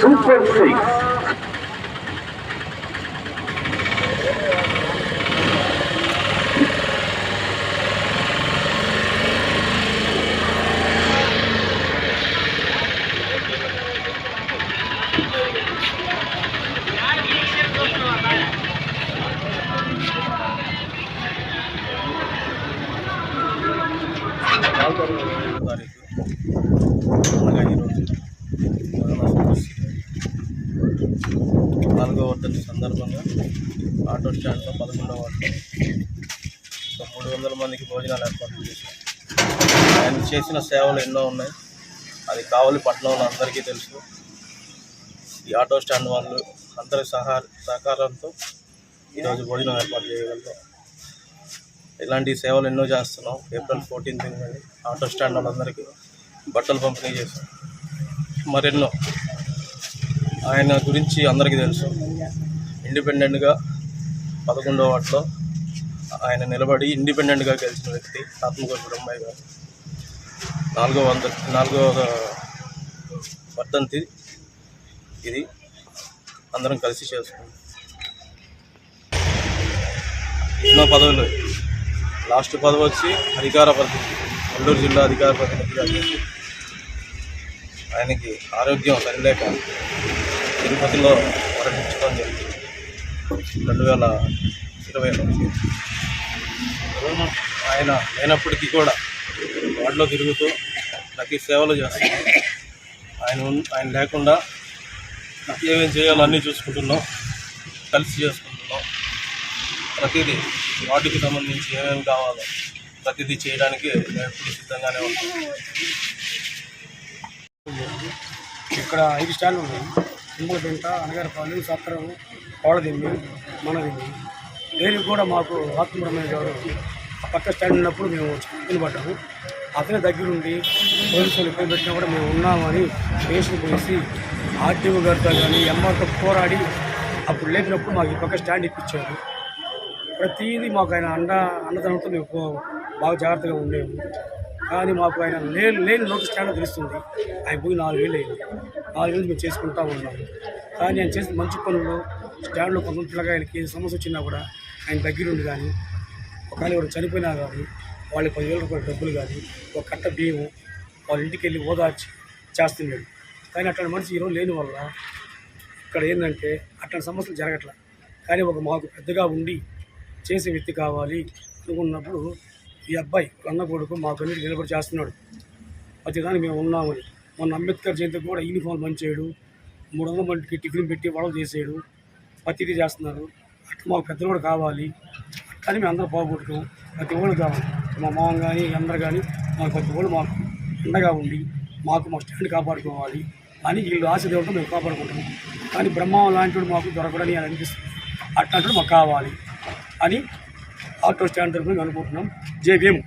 Super six. అనగా ఈరోజు corona వర్ధంతి సందర్భంగా ఆటో స్టాండ్లో పదకొండవ వార్డులో ఒక మూడు వందల మందికి భోజనాలు ఏర్పాటు చేశాం ఆయన చేసిన సేవలు ఎన్నో ఉన్నాయి. అది కావలి పట్టణంలో అందరికీ తెలుసు. ఈ ఆటో స్టాండ్ వాళ్ళు అందరి సహా సహకారంతో ఈరోజు భోజనం ఏర్పాటు చేయగలుగుతాం ఇలాంటి సేవలు ఎన్నో చేస్తున్నాం. ఏప్రిల్ ఫోర్టీన్త్ కానీ ఆటో స్టాండ్ వాళ్ళందరికీ. బట్టలు పంపిణీ చేశారు. మరెన్నో. ఆయన గురించి అందరికీ తెలుసు. ఇండిపెండెంట్గా పదకొండవ వాటిలో ఆయన నిలబడి ఇండిపెండెంట్గా గెలిచిన వ్యక్తి ఆత్మకూరు బ్రహ్మయ్య గారు. నాలుగో వంద నాలుగో వర్ధంతి ఇది అందరం కలిసి చేసుకున్నాం. ఎన్నో పదవులు. లాస్ట్ పదవి వచ్చి అధికార ప్రతినిధి నెల్లూరు జిల్లా అధికార ప్రతినిధిగా చేసి ఆయనకి ఆరోగ్యం సరిలేక తిరుపతిలో మరణించడం జరిగింది. రెండు వేల ఇరవైలో ఆయన లేనప్పటికీ కూడా వార్డులో తిరుగుతూ నాకు సేవలు చేస్తున్నాం ఆయన ఆయన లేకుండా నాకు ఏమేమి చేయాలో అన్నీ చూసుకుంటున్నాం కలిసి చేసుకుంటున్నాం. ప్రతిదీ వాటికి సంబంధించి ఏమేమి కావాలో ప్రతిదీ చేయడానికి నేను ఎప్పుడు సిద్ధంగానే ఉంటాను ఇక్కడ ఐదు స్టాండ్లు ఉన్నాయి. కుంభపెంట అనగారపాలెం సత్రం కోళ్ళదిమ్మి మనదిమ్మి. దేనికి కూడా మాకు ఆత్మబ్రహ్మయ్య గారు ఆ పక్క స్టాండ్ ఉన్నప్పుడు మేము నిలబడ్డాము. అతని దగ్గరుండి పోలీసులు ఇబ్బంది పెట్టినా కూడా మేము ఉన్నామని కేసులు పోసి ఆర్టీఓ గారితో కానీ ఎంఆర్తో పోరాడి అప్పుడు లేపినప్పుడు మాకు ఈ పక్క స్టాండ్ ఇప్పించారు. ప్రతిదీ మాకు ఆయన అండ అన్నదనంతో మేము బాగా జాగ్రత్తగా ఉండేము. కానీ మాకు ఆయన లేని లేని లోటు స్టాండ్ తెలుస్తుంది. ఆయన పోయి నాలుగు వేలు అయింది. నాలుగు వేలు మేము చేసుకుంటా ఉన్నాము. కానీ ఆయన చేసిన మంచి పనులు స్టాండ్లో కొంత పిల్లకాయలకి ఏ సమస్య వచ్చినా కూడా ఆయన దగ్గరుండి కానీ ఒకవేళ ఎవరు చనిపోయినా కానీ వాళ్ళకి పదివేల రూపాయల డబ్బులు కానీ ఒక కట్ట బియ్యం వాళ్ళ ఇంటికి వెళ్ళి ఓదార్చి చేస్తున్నాడు. కానీ అట్లాంటి మనిషి ఈరోజు లేని వల్ల ఇక్కడ ఏంటంటే అట్లాంటి సమస్యలు జరగట్లా. కానీ ఒక మాకు పెద్దగా ఉండి చేసే వ్యక్తి కావాలి అనుకున్నప్పుడు ఈ అబ్బాయి అన్న కొడుకు మాకు నిలబడి చేస్తున్నాడు. ప్రతిదానికి మేము ఉన్నామని. మొన్న అంబేద్కర్ జయంతి కూడా యూనిఫామ్ పనిచేయడు మూడు వందల మందికి టిఫిన్ పెట్టి వడలు చేసేయడు ప్రతిదీ చేస్తున్నారు. అట్లా మాకు పెద్దలు కూడా కావాలి. కానీ మేము అందరూ పోగొట్టుకోం ప్రతి ఒళ్ళు కావాలి. మా మామ కానీ అందరు కానీ మాకు ప్రతి ఒళ్ళు మాకు అండగా ఉండి మాకు మా స్టాండ్ కాపాడుకోవాలి అని వీళ్ళు ఆశ దేవుడితో మేము కాపాడుకుంటాం కానీ బ్రహ్మం లాంటి మాకు దొరకడని అని అనిపిస్తుంది. అట్లాంటి మాకు కావాలి అని ఆటో స్టాండ్ తరఫున మేము అనుకుంటున్నాం. జై భీమ్.